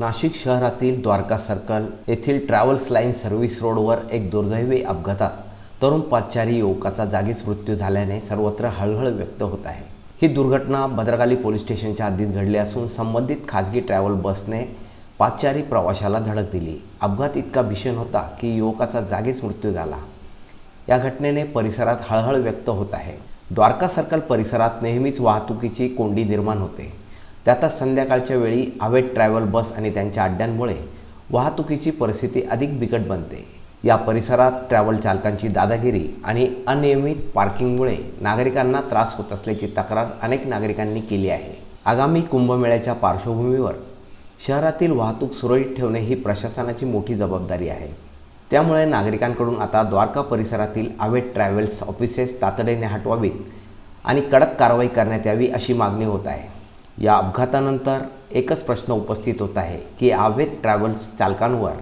नाशिक शहरातील द्वारका सर्कल येथील travels line service रोडवर एक दुर्दैवी अपघातात तरुण पादचारी युवकाचा जागीच मृत्यू झाल्याने सर्वत्र हळहळ व्यक्त होत आहे. ही दुर्घटना भद्रकाली पोलीस स्टेशनच्या हद्दीत घडली असून संबंधित खाजगी ट्रॅव्हल बसने पादचारी प्रवाशाला धडक दिली. अपघात इतका भीषण होता की युवकाचा जागीच मृत्यू झाला. या घटनेने परिसरात हळहळ व्यक्त होत आहे. द्वारका सर्कल परिसरात नेहमीच वाहतुकीची कोंडी निर्माण होते. त्यातच संध्याकाळच्या वेळी अवैध ट्रॅव्हल बस आणि त्यांच्या अड्ड्यांमुळे वाहतुकीची परिस्थिती अधिक बिकट बनते. या परिसरात ट्रॅव्हल चालकांची दादागिरी आणि अनियमित पार्किंगमुळे नागरिकांना त्रास होत असल्याची तक्रार अनेक नागरिकांनी केली आहे. आगामी कुंभमेळ्याच्या पार्श्वभूमीवर शहरातील वाहतूक सुरळीत ठेवणे ही प्रशासनाची मोठी जबाबदारी आहे. त्यामुळे नागरिकांकडून आता द्वारका परिसरातील अवैध ट्रॅव्हल्स ऑफिसेस तातडीने हटवावीत आणि कडक कारवाई करण्यात यावी अशी मागणी होत आहे. या अपघातानंतर एकच प्रश्न उपस्थित होत आहे की आवेग ट्रॅव्हल्स चालकांवर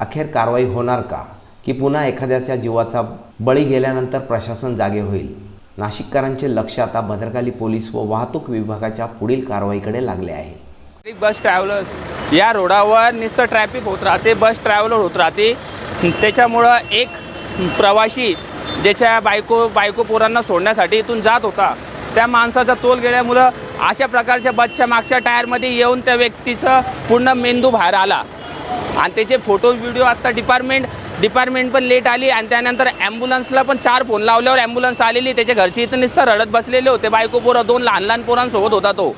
अखेर कारवाई होणार का? की पुन्हा एखाद्याच्या जीवाचा बळी गेल्यानंतर प्रशासन जागे होईल? नाशिककरांचे लक्ष आता भद्रकाली पोलीस व वाहतूक विभागाच्या पुढील कारवाईकडे लागले आहे. बस ट्रॅव्हलर्स या रोडावर नुसतं ट्रॅफिक होत राहते बस ट्रॅव्हलर होत राहते. त्याच्यामुळं एक प्रवासी ज्याच्या बायको बायको पोरांना सोडण्यासाठी इथून जात होता. त्या माणसाचा तोल गेल्यामुळं अशा प्रकारच्या बसच्या मागच्या टायरमध्ये येऊन त्या व्यक्तीचं पूर्ण मेंदू बाहेर आला. आणि त्याचे फोटो व्हिडिओ आत्ता डिपार्टमेंट डिपार्टमेंट पण लेट आली आणि त्यानंतर ॲम्ब्युलन्सला पण चार फोन लावल्यावर ॲम्ब्युलन्स आलेली. त्याच्या घरची इथं नुसतं रडत बसलेले होते. बायको पोरं दोन लहान लहान पोरांसोबत होता तो.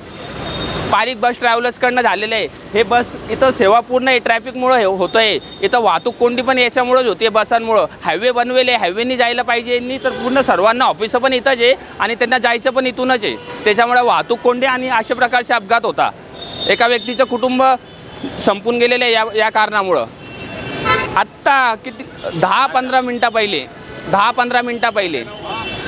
पारिक बस ट्रॅव्हलर्सकडनं झालेलं आहे. हे बस इथं सेवा पूर्ण आहे ट्रॅफिकमुळं हे होतं आहे इथं वाहतूक कोंडी पण याच्यामुळंच होती बसांमुळं. हायवे बनवेले हायवेनी जायला पाहिजे. यांनी तर पूर्ण सर्वांना ऑफिसं पण इथंच आहे आणि त्यांना जायचं पण इथूनच आहे. त्याच्यामुळे वाहतूक कोंडी आणि अशा प्रकारचे अपघात होता. एका व्यक्तीचं कुटुंब संपून गेलेलं आहे या या कारणामुळं. आत्ता किती दहा पंधरा मिनटा पहिले दहा पंधरा मिनटा पहिले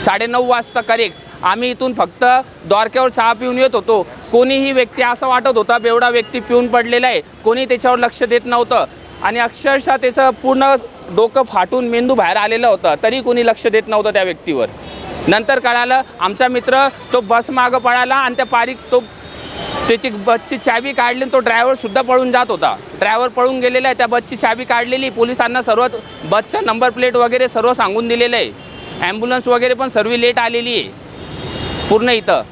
साडेनऊ वाजता करेक्ट आम्ही इथून फक्त द्वारक्यावर चहा पिऊन येत होतो. कोणीही व्यक्ती असं वाटत होता बेवडा व्यक्ती पिऊन पडलेला आहे. कोणी त्याच्यावर लक्ष देत नव्हतं. आणि अक्षरशः त्याचं पूर्ण डोकं फाटून मेंदू बाहेर आलेलं होतं. तरी कोणी लक्ष देत नव्हतं त्या व्यक्तीवर. नंतर कळालं आमचा मित्र तो बस मागं पळाला आणि त्या पारीक तो त्याची बसची चावी काढली आणि तो ड्रायव्हरसुद्धा पळून जात होता. ड्रायव्हर पळून गेलेला आहे त्या बसची चावी काढलेली. पोलिसांना सर्व बसचा नंबर प्लेट वगैरे सर्व सांगून दिलेलं आहे. ॲम्ब्युलन्स वगैरे पण सर्व लेट आलेली आहे. पूर्ण इथं.